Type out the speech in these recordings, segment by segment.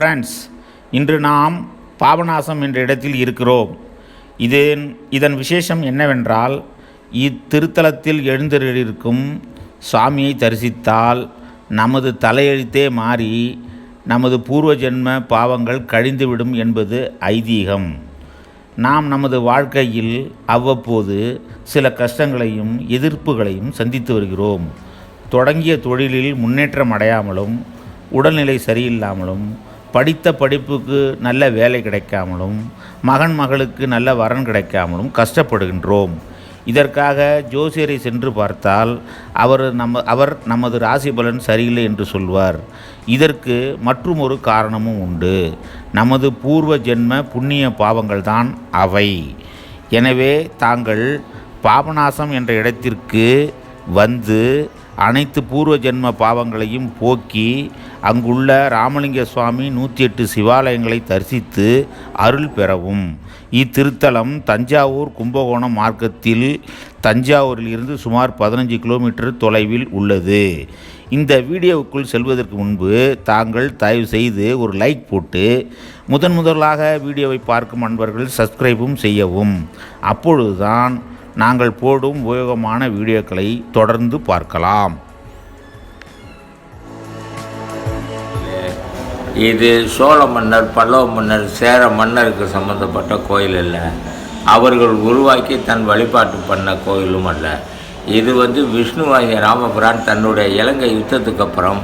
Friends இன்று நாம் பாபநாசம் என்ற இடத்தில் இருக்கிறோம். இதன் இதன் விசேஷம் என்னவென்றால் இத்திருத்தலத்தில் எழுந்தருளிருக்கும் சுவாமியை தரிசித்தால் நமது தலையெழுத்தே மாறி நமது பூர்வ ஜென்ம பாவங்கள் கழிந்துவிடும் என்பது ஐதீகம். நாம் நமது வாழ்க்கையில் அவ்வப்போது சில கஷ்டங்களையும் எதிர்ப்புகளையும் சந்தித்து வருகிறோம். தொடங்கிய தொழிலில் முன்னேற்றம் அடையாமலும் உடல்நிலை சரியில்லாமலும் படித்த படிப்புக்கு நல்ல வேலை கிடைக்காமலும் மகன் மகளுக்கு நல்ல வரன் கிடைக்காமலும் கஷ்டப்படுகின்றோம். இதற்காக ஜோசியரை சென்று பார்த்தால் அவர் நம்ம அவர் நமது ராசி பலன் சரியில்லை என்று சொல்வார். இதற்கு மற்றும் ஒரு காரணமும் உண்டு. நமது பூர்வ ஜென்ம புண்ணிய பாவங்கள் தான் அவை. எனவே தாங்கள் பாபநாசம் என்ற இடத்திற்கு வந்து அனைத்து பூர்வ ஜென்ம பாவங்களையும் போக்கி அங்குள்ள ராமலிங்க சுவாமி நூற்றி எட்டு சிவாலயங்களை தரிசித்து அருள் பெறவும். இத்திருத்தலம் தஞ்சாவூர் கும்பகோணம் மார்க்கத்தில் தஞ்சாவூரில் இருந்து சுமார் பதினஞ்சு கிலோமீட்டர் தொலைவில் உள்ளது. இந்த வீடியோவுக்குள் செல்வதற்கு முன்பு தாங்கள் தயவு செய்து ஒரு லைக் போட்டு முதன் முதலாக வீடியோவை பார்க்கும் அன்பர்கள் சப்ஸ்கிரைபும் செய்யவும். அப்பொழுதுதான் நாங்கள் போடும் உபயோகமான வீடியோக்களை தொடர்ந்து பார்க்கலாம். இது சோழ மன்னர் பல்லவ மன்னர் சேர மன்னருக்கு சம்பந்தப்பட்ட கோயில் இல்லை அவர்கள் உருவாக்கி தன் வழிபாட்டு பண்ண கோயிலும் அல்ல. இது வந்து விஷ்ணுவாகிய ராமபிரான் தன்னுடைய இலங்கை யுத்தத்துக்கு அப்புறம்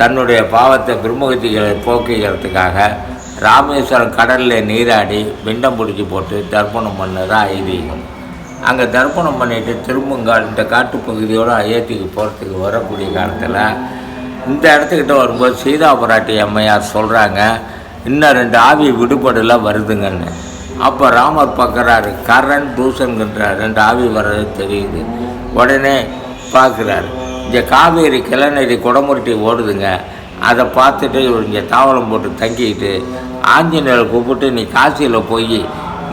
தன்னுடைய பாவத்தை பிரம்மகத்திகளை போக்குகிறதுக்காக ராமேஸ்வரம் கடலில் நீராடி பிண்டம் பிடிச்சி போட்டு தர்ப்பணம் பண்ணதான் ஐதீகம். அங்கே தர்ப்பணம் பண்ணிட்டு திரும்புங்கால் இந்த காட்டுப்பகுதியோடு அயோத்திக்கு போகிறதுக்கு வரக்கூடிய காலத்தில் இந்த இடத்துக்கிட்ட வரும்போது சீதா பராட்டி அம்மையார் சொல்கிறாங்க இன்னும் ரெண்டு ஆவி விடுபடலாம் வருதுங்கன்னு. அப்போ ராமர் பார்க்குறாரு கரண் தூசன்கின்ற ரெண்டு ஆவி வர்றது தெரியுது. உடனே பார்க்குறாரு இந்த காவேரி கிளநெறி குடமுருட்டி ஓடுதுங்க. அதை பார்த்துட்டு இவர் இங்கே தாவலம் போட்டு தங்கிக்கிட்டு ஆஞ்சநேயரை கூப்பிட்டு நீ காசியில் போய்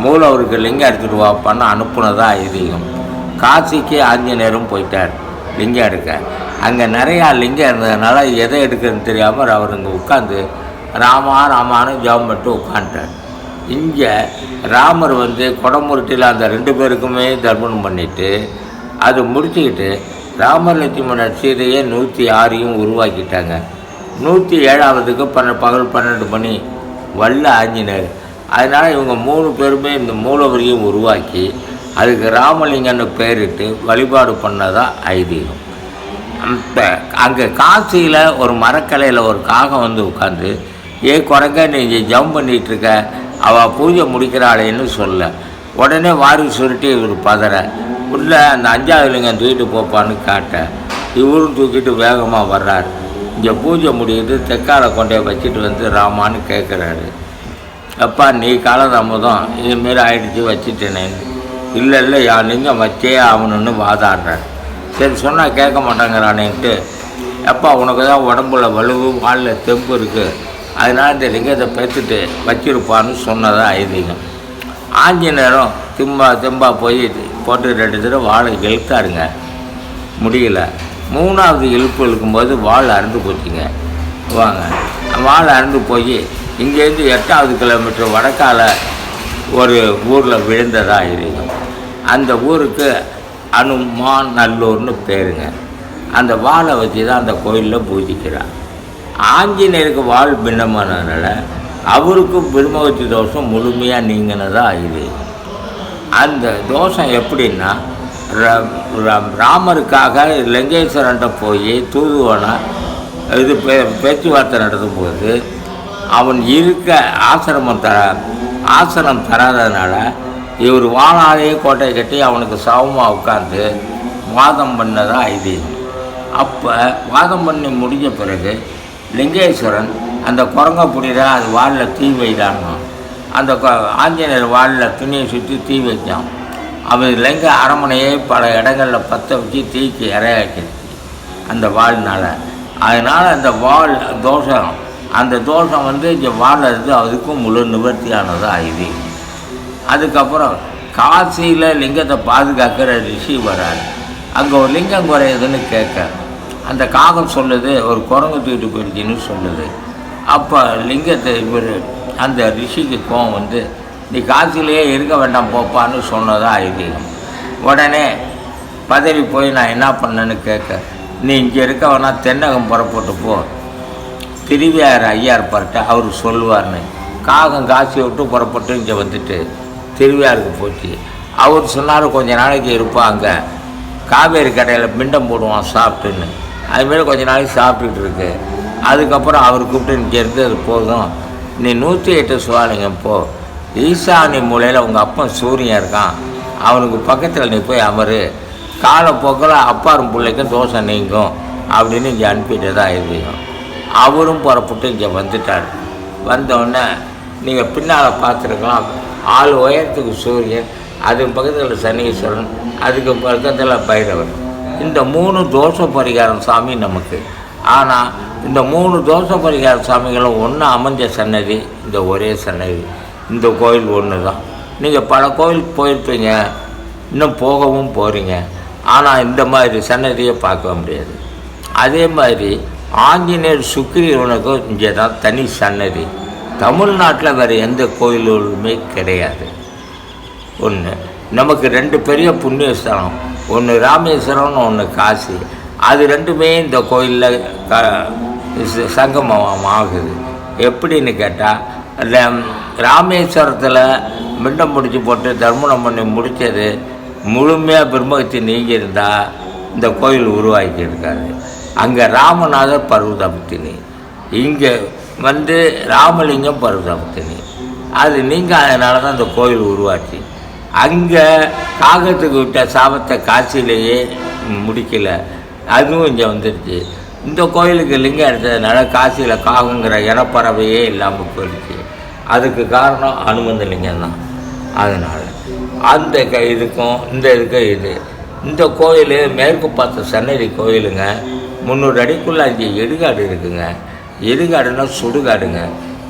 மூலவருக்கு லிங்கம் எடுத்துகிட்டு வாப்பான்னு அனுப்புனதா ஐதீகம். காசிக்கு ஆஞ்சநேயரும் போயிட்டார். லிங்கம் எடுக்க. அங்கே நிறையா லிங்கம் இருந்ததுனால எதை எடுக்கிறதுன்னு தெரியாமல் அவர் இங்கே உட்காந்து ராமா ராமானு ஜெபம் பண்ணிட்டு உட்காந்துட்டார் இங்கே ராமர் வந்து குடமுருட்டியில் அந்த ரெண்டு பேருக்குமே தர்ப்பணம் பண்ணிவிட்டு அது முடிச்சுக்கிட்டு ராமர் லட்சுமணர் சீதையை நூற்றி ஆறையும் உருவாக்கிட்டாங்க. நூற்றி ஏழாவதுக்கு பன்ன பகல் பன்னெண்டு மணி வல்ல ஆஞ்சநேயர். அதனால் இவங்க மூணு பேருமே இந்த மூலவரியும் உருவாக்கி அதுக்கு ராமலிங்கன்னு பேரிட்டு வழிபாடு பண்ணதான் ஐதீகம். இப்போ அங்கே காசியில் ஒரு மரக்கலையில் ஒரு காகம் வந்து உட்காந்து ஏ குரங்க நீங்கள் ஜம்ப் பண்ணிகிட்ருக்க அவள் பூஜை முடிக்கிறாளேன்னு சொல்ல. உடனே வாரி சுருட்டி இவர் பதற. உள்ள அந்த அஞ்சாவது லிங்கம் தூக்கிட்டு போப்பான்னு காட்ட. இவரும் தூக்கிட்டு வேகமாக வர்றார். இங்கே பூஜை முடியுது தெக்கால கொண்டே வச்சுட்டு வந்து ராமான்னு கேட்குறாரு அப்பா நீ காலதாமதம் இதுமாரி ஆயிடுச்சு வச்சுட்டேனேன்னு இல்லை இல்லை யா நீங்கள் வச்சே ஆகணும்னு வாதாடுறேன் சரி சொன்னால் கேட்க மாட்டாங்கிறானேன்ட்டு அப்பா உனக்கு தான் உடம்புல வலுவு வாலில் தெம்பு இருக்குது அதனால் இந்த லிங்கத்தை பெற்றுட்டு வச்சிருப்பான்னு சொன்னதா ஐதீகம். நேரம் திம்பா திம்பா போய் போட்டு ரெண்டு தடவை வாழை இழுத்தாருங்க. முடியல. மூணாவது இழுப்பு இழுக்கும்போது வாழை அறுந்து போச்சுங்க. வாங்க. வாழை அறுந்து போய் இங்கேருந்து எட்டாவது கிலோமீட்டர் வடக்கால ஒரு ஊரில் விழுந்ததாக இருக்கும் அந்த ஊருக்கு அனுமான் நல்லூர்னு பேருங்க. அந்த வாளை வச்சு தான் அந்த கோயிலில் பூஜிக்கிறார் ஆஞ்சநேயருக்கு வாள் பின்னமானதுனால அவருக்கும் பிரம்மவத்தி தோஷம் முழுமையாக நீங்கினதாக ஐதீகம் அந்த தோஷம் எப்படின்னா ராமருக்காக லிங்கேஸ்வரன்ட்ட போய் தூதுவனை இது பே பேச்சுவார்த்தை நடத்தும்போது அவன் இருக்க ஆசிரமம் தர ஆசிரமம் தராதனால இவர் வானாலேயே கோட்டை கட்டி அவனுக்கு சவமாக உட்காந்து வாதம் பண்ணதாக ஐதீகம் அப்போ வாதம் பண்ணி முடிஞ்ச பிறகு லிங்கேஸ்வரன் அந்த குரங்க புடிற அது வாலில் தீ வைடானோ அந்த ஆஞ்சநேயர் வாலில் துணியை சுற்றி தீ வைத்தான் அவன் லிங்க அரண்மனையே பல இடங்களில் பற்ற வச்சு தீக்கு இறையாக்கிடுச்சு அந்த வாள்னால். அதனால் அந்த வாள் தோஷம் அந்த தோஷம் வந்து இங்கே வாழறது அதுக்கும் முழு நிவர்த்தியானதாக ஆயுது அதுக்கப்புறம் காசியில் லிங்கத்தை பாதுகாக்கிற ரிஷி வராரு. அங்கே ஒரு லிங்கம் குறையுதுன்னு கேட்க அந்த காகம் சொல்லுது ஒரு குரங்கு தூக்கிட்டு போயிடுச்சுன்னு சொல்லுது. அப்போ லிங்கத்தை இவர் அந்த ரிஷிக்கு கோவம் வந்து நீ காசிலேயே இருக்க வேண்டாம் போப்பான்னு சொன்னதாக ஐதீகம் உடனே பதவி போய் நான் என்ன பண்ணேன்னு கேட்க நீ இங்கே இருக்க வேணா தென்னகம் புறப்பட்டு போ. திருவியார் ஐயார் பார்த்து அவர் சொல்லுவார்னு காகம் காசி விட்டு புறப்பட்டு இங்கே வந்துட்டு திருவியாருக்கு போச்சு. அவர் சொன்னார் கொஞ்ச நாளைக்கு இருப்பாங்க காவேரி கடையில் மிண்டம் போடுவான் சாப்பிட்டுன்னு. அதுமாரி கொஞ்ச நாளைக்கு சாப்பிட்டுட்டு இருக்கு. அதுக்கப்புறம் அவர் கூப்பிட்டு இங்கே இருந்தது போதும். நீ நூற்றி எட்டு சுவாலிங்க போ. ஈசானி மூலையில் உங்கள் அப்பன் சூரியன் இருக்கான். அவனுக்கு பக்கத்தில் நீ போய் அமரு. காலப்போக்கில் அப்பாரும் பிள்ளைக்கும் தோசை நீங்கும். அப்படின்னு இங்கே அனுப்பிட்டு தான் இருந்தீங்க அவரும் புறப்பட்டு இங்கே வந்துட்டார். வந்தோடனே நீங்கள் பின்னால் பார்த்துருக்கலாம் ஆள் உயரத்துக்கு சூரியன் அதுக்கு பக்கத்தில் சனீஸ்வரன் அதுக்கு பக்கத்தில் பைரவர். இந்த மூணு தோஷ பரிகாரம் சாமி நமக்கு. ஆனால் இந்த மூணு தோஷ பரிகார சாமிகளும் ஒன்று அமைஞ்ச சன்னதி இந்த ஒரே சன்னதி. இந்த கோயில் ஒன்று தான் நீங்கள் பல கோயிலுக்கு போயிருப்பீங்க இன்னும் போகவும் போகிறீங்க ஆனால் இந்த மாதிரி சன்னதியை பார்க்க முடியாது. அதே மாதிரி ஆஞ்சநேயர் சுக்கிரீவனுக்கும் இங்கே தான் தனி சன்னதி. தமிழ்நாட்டில் வேறு எந்த கோயிலுமே கிடையாது. ஒன்று நமக்கு ரெண்டு பெரிய புண்ணியஸ்தலம். ஒன்று ராமேஸ்வரம்னு ஒன்று காசி. அது ரெண்டுமே இந்த கோயிலில் க சங்கமம் ஆகுது. எப்படின்னு கேட்டால் ராமேஸ்வரத்தில் மிண்டம் முடிச்சு போட்டு தர்மணம் பண்ணி முடித்தது முழுமையாக பிரம்மகத்தி நீங்கியிருந்தால் இந்த கோயில் உருவாக்கியிருக்காரு. அங்கே ராமநாதர் பர்வதபத்தினி இங்கே வந்து ராமலிங்கம் பர்வதபத்தினி அது நீங்கள் அதனால தான் இந்த கோயில் உருவாச்சு. அங்கே காகத்துக்கு விட்ட சாபத்தை காசிலேயே முடிக்கலை. அதுவும் இங்கே வந்துடுச்சு இந்த கோயிலுக்கு லிங்கம் எடுத்ததுனால காசியில் காகங்கிற இனப்பறவையே இல்லாமல் போயிடுச்சு. அதுக்கு காரணம் அனுமந்த லிங்கம் தான். அதனால் அந்த க இதுக்கும் இந்த இதுக்கும் இது. இந்த கோயில் மேற்கு பார்த்த சன்னதி கோயிலுங்க. முந்நூறு அடிக்குள்ளே அஞ்சு எடுகாடு இருக்குங்க. எடுகாடுன்னா சுடுகாடுங்க.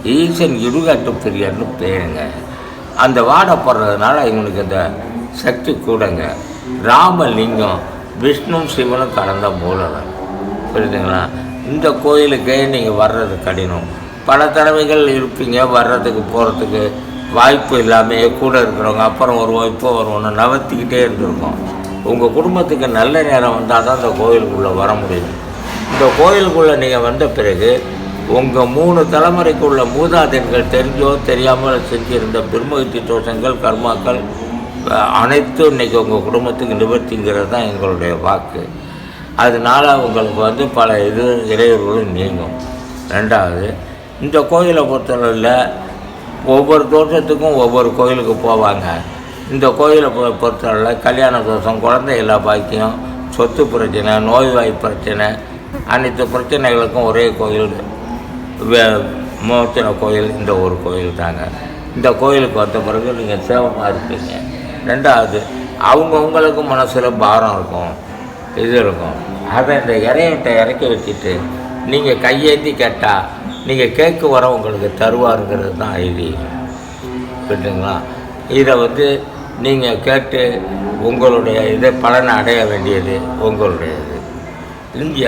ஈசன் இடுகாட்டு பெரியார்னு பேருங்க. அந்த வாடை போடுறதுனால இவனுக்கு அந்த சக்தி கூடங்க. ராமலிங்கம் விஷ்ணு சிவனும் கலந்த மூலவர். புரியுதுங்களா? இந்த கோயிலுக்கு நீங்கள் வர்றது கடினம். பல தடவைகள் இருப்பீங்க வர்றதுக்கு போகிறதுக்கு வாய்ப்பு இல்லாமையே கூட இருக்கிறவங்க அப்புறம் வருவோம் இப்போ ஒன்று நவர்த்திக்கிட்டே இருந்திருக்கோம். உங்கள் குடும்பத்துக்கு நல்ல நேரம் வந்தால் தான் அந்த கோயிலுக்குள்ளே வர முடியும். இந்த கோயிலுக்குள்ளே நீங்கள் வந்த பிறகு உங்கள் மூணு தலைமுறைக்குள்ள மூதாதையர்கள் தெரிஞ்சோ தெரியாமல் செஞ்சிருந்த பிரம்மகத்தி தோஷங்கள் கர்மாக்கள் அனைத்தும் இன்னைக்கு உங்கள் குடும்பத்துக்கு நிவர்த்திங்கிறது தான் எங்களுடைய வாக்கு. அதனால உங்களுக்கு வந்து பல இது இடையூறுகளும் நீங்கும். ரெண்டாவது இந்த கோயிலை பொறுத்தளவில் ஒவ்வொரு தோட்டத்துக்கும் ஒவ்வொரு கோயிலுக்கு போவாங்க. இந்த கோயிலை பொறுத்தவரையில் பொறுத்தளவில் கல்யாண தோஷம் குழந்தை எல்லா பாக்கியம் சொத்து பிரச்சனை நோய்வாய் பிரச்சனை அனைத்து பிரச்சனைகளுக்கும் ஒரே கோயில் வே- கோயில் இந்த ஒரு கோயில் தாங்க. இந்த கோயிலுக்கு வந்த பிறகு நீங்கள் சேவமாக இருப்பீங்க. ரெண்டாவது அவங்கவுங்களுக்கு மனசில் பாரம் இருக்கும் இது இருக்கும். அதை இந்த இறையத்தை இறக்கி வச்சுட்டு நீங்கள் கையேந்தி கேட்டால் நீங்கள் கேட்க வர உங்களுக்கு தருவாருங்கிறது தான் ஐதீகம். புரியுதுங்களா இதை வந்து நீங்கள் கேட்டு உங்களுடைய இதை பலனை அடைய வேண்டியது உங்களுடையது. இங்கே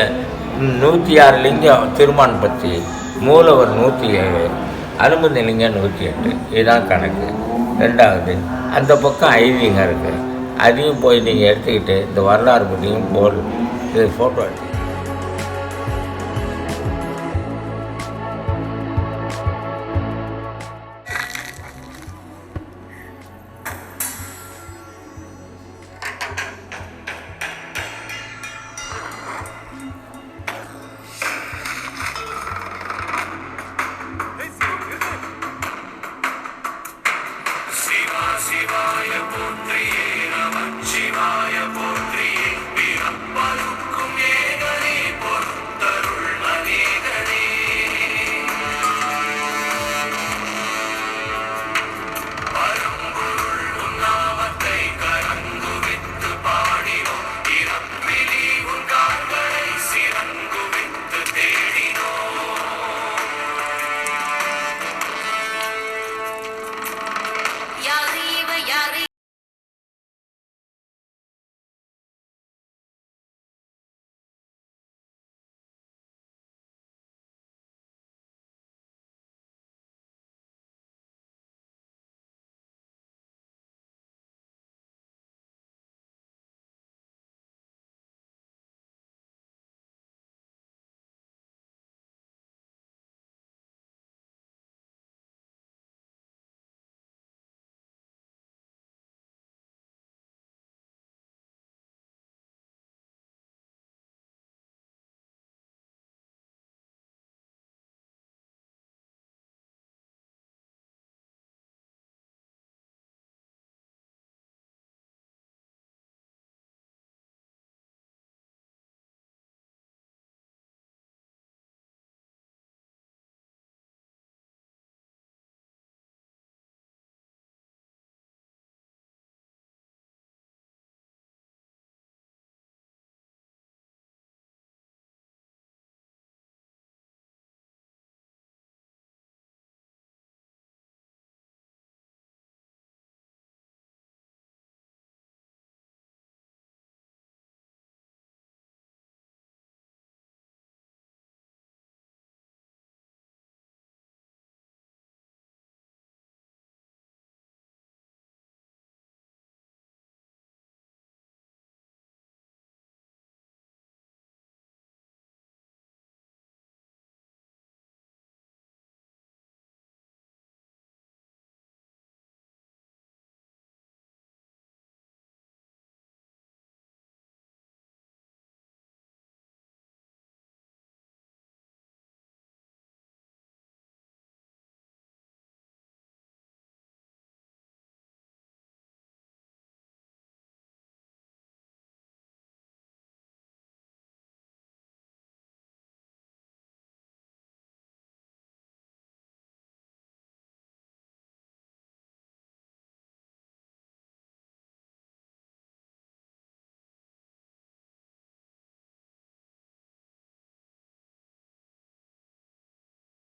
நூற்றி ஆறு லிங்கம் திருமான் பற்றி மூலவர் நூற்றி ஏழு அனுமதி லிங்கம் நூற்றி எட்டு இதுதான் கணக்கு. ரெண்டாவது அந்த பக்கம் ஐதீகம் இருக்குது அதையும் போய் நீங்கள் எடுத்துக்கிட்டு இந்த வரலாறு பற்றியும் போல் இது ஃபோட்டோ எடுத்து